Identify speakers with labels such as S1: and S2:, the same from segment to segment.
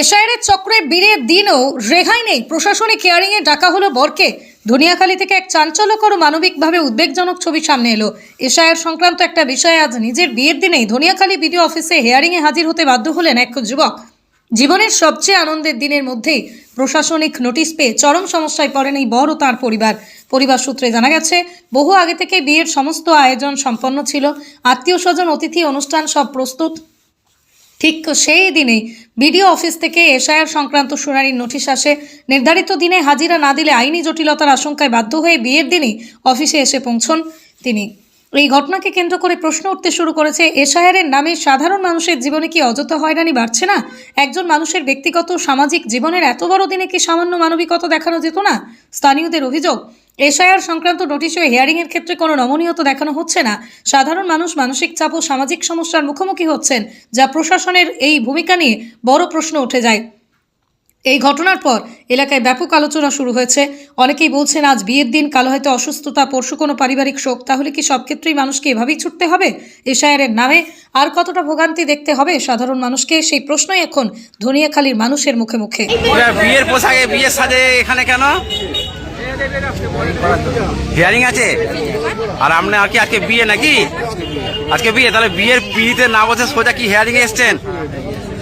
S1: এশায়ারের চক্রে বীরের দিনও রেহাই নেই। প্রশাসনিক হিয়ারিংয়ে ডাকা হলো বরকে। ধনিয়াখালী থেকে এক চাঞ্চল্যকর মানবিকভাবে উদ্বেগজনক ছবি সামনে এলো। এশায়ার সংক্রান্ত একটা বিষয়ে আজ নিজের বিয়ের দিনেই ধনিয়াখালী বিডিও অফিসে হিয়ারিংয়ে হাজির হতে বাধ্য হলেন এক যুবক। জীবনের সবচেয়ে আনন্দের দিনের মধ্যেই প্রশাসনিক নোটিশ পেয়ে চরম সমস্যায় পড়েন এই বর ও তার পরিবার। পরিবার সূত্রে জানা গেছে, বহু আগে থেকে বিয়ের সমস্ত আয়োজন সম্পন্ন ছিল। আত্মীয় স্বজন, অতিথি, অনুষ্ঠান সব প্রস্তুত। ঠিক সেই দিনেই বিডিও অফিস থেকে এসআইআর সংক্রান্ত শুনানির নোটিশ আসে। নির্ধারিত দিনে হাজিরা না দিলে আইনি জটিলতার আশঙ্কায় বাধ্য হয়ে বিয়ের দিনই অফিসে এসে পৌঁছন তিনি। এই ঘটনাকে কেন্দ্র করে প্রশ্ন উঠতে শুরু করেছে এশায়ারের নামে সাধারণ মানুষের জীবনে কি অযথা হয়রানি বাড়ছে না? একজন মানুষের ব্যক্তিগত সামাজিক জীবনের এত বড় দিনে কি সামান্য মানবিকতা দেখানো যেত না? স্থানীয়দের অভিযোগ এশায়ার সংক্রান্ত নোটিশ ও হিয়ারিংয়ের ক্ষেত্রে কোনো নমনীয়তা দেখানো হচ্ছে না। সাধারণ মানুষ মানসিক চাপ ও সামাজিক সমস্যার মুখোমুখি হচ্ছেন, যা প্রশাসনের এই ভূমিকা নিয়ে বড় প্রশ্ন উঠে যায়। এই ঘটনার পর এলাকায় ব্যাপক আলোচনা শুরু হয়েছে। অনেকেই বলছেন, আজ বিয়ের দিন, কালো হয়তো অসুস্থতা, পরশু কোনো পারিবারিক শোক, তাহলে কি সব ক্ষেত্রেই মানুষকে এভাবেই ছুটতে হবে? এশায়ারের নামে আর কতটা ভোগান্তি দেখতে হবে সাধারণ মানুষকে, সেই প্রশ্নই এখন ধনিয়াখালীর মানুষের মুখে মুখে।
S2: বিয়ের পোশাকে বিয়ের সাজে এখানে কেন? হিয়ারিং আছে? আর আপনি আর কি আজকে বিয়ে নাকি? আজকে বিয়ে? তাহলে বিয়ের পিড়িতে না বসে সোজা কি হিয়ারিং এ এসছেন?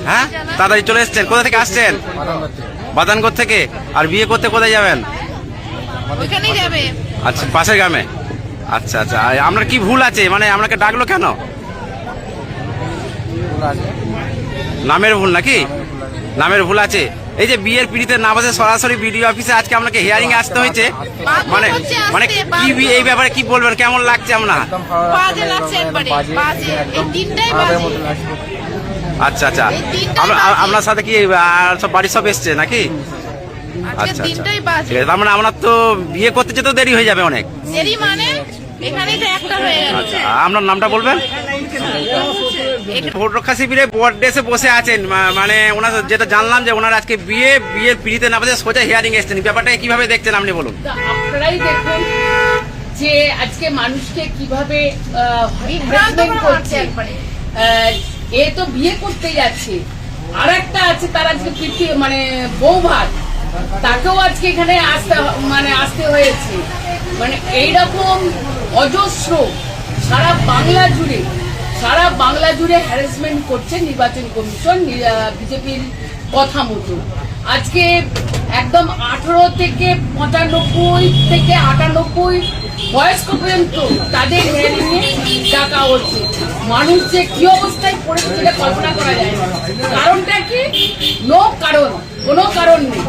S2: হ্যাঁ? তাড়াতাড়ি চলে এসছেন। কোথা থেকে আসছেন? বাদানগর থেকে। আর বিয়ে করতে কোথায় যাবেন? আচ্ছা পাশের গ্রামে। আচ্ছা আচ্ছা। আপনার কি ভুল আছে? মানে আপনাকে ডাকলো কেন? নামের ভুল নাকি? নামের ভুল আছে। এই যে বিয়ের পিড়িতে না বসে সরাসরি বিডিও অফিসে আজকে আপনাকে হিয়ারিং আসতে হয়েছে। মানে মানে কি বি- এই ব্যাপারে কি বলবেন? কেমন লাগছে আপনার
S3: বাজে লাগছে একবারে বাজে এই দিনটাই বাজে।
S2: আচ্ছা আচ্ছা। আপনার- সাথে কি আর সব বাড়ির সব এসছে নাকি? আচ্ছা আচ্ছা। তার মানে আপনার তো বিয়ে করতে যেতেও দেরি হয়ে যাবে অনেক।
S3: দেরি মানে? এখানেই তো একটা হয়ে গেল
S2: আচ্ছা আপনার নামটা বলবেন? ভোট রক্ষা শিবিরে বোর্ড ডেসে বসে আছেন মানে ওনার যেটা জানলাম যে ওনার আজকে বিয়ে বিয়ের পিড়িতে না বসে সোজা হিয়ারিং এসছেন। ব্যাপারটা কীভাবে দেখছেন আপনি বলুন?
S4: আপনারাই দেখুন যে আজকে মানুষকে কীভাবে হ্যারাসমেন্ট করছে। এ তো বিয়ে করতে যাচ্ছে। আর একটা আছে তার আজকে পিঠে মানে বৌভাত তাকেও আজকে এখানে আসতে মানে আসতে হয়েছে। মানে এইরকম অজস্র সারা বাংলা জুড়ে সারা বাংলা জুড়ে হ্যারাসমেন্ট করছে নির্বাচন কমিশন বিজেপির কথা মতো আজকে একদম আঠারো থেকে পঁচানব্বই থেকে আটানব্বই বয়স্ক পর্যন্ত তাদের হেয়ারিংয়ে ডাকা হচ্ছে। মানুষ যে কি অবস্থায় পড়েছে সেটা কল্পনা করা যায় না। কারণটা কি? নো কারণ, কোনো কারণ নেই।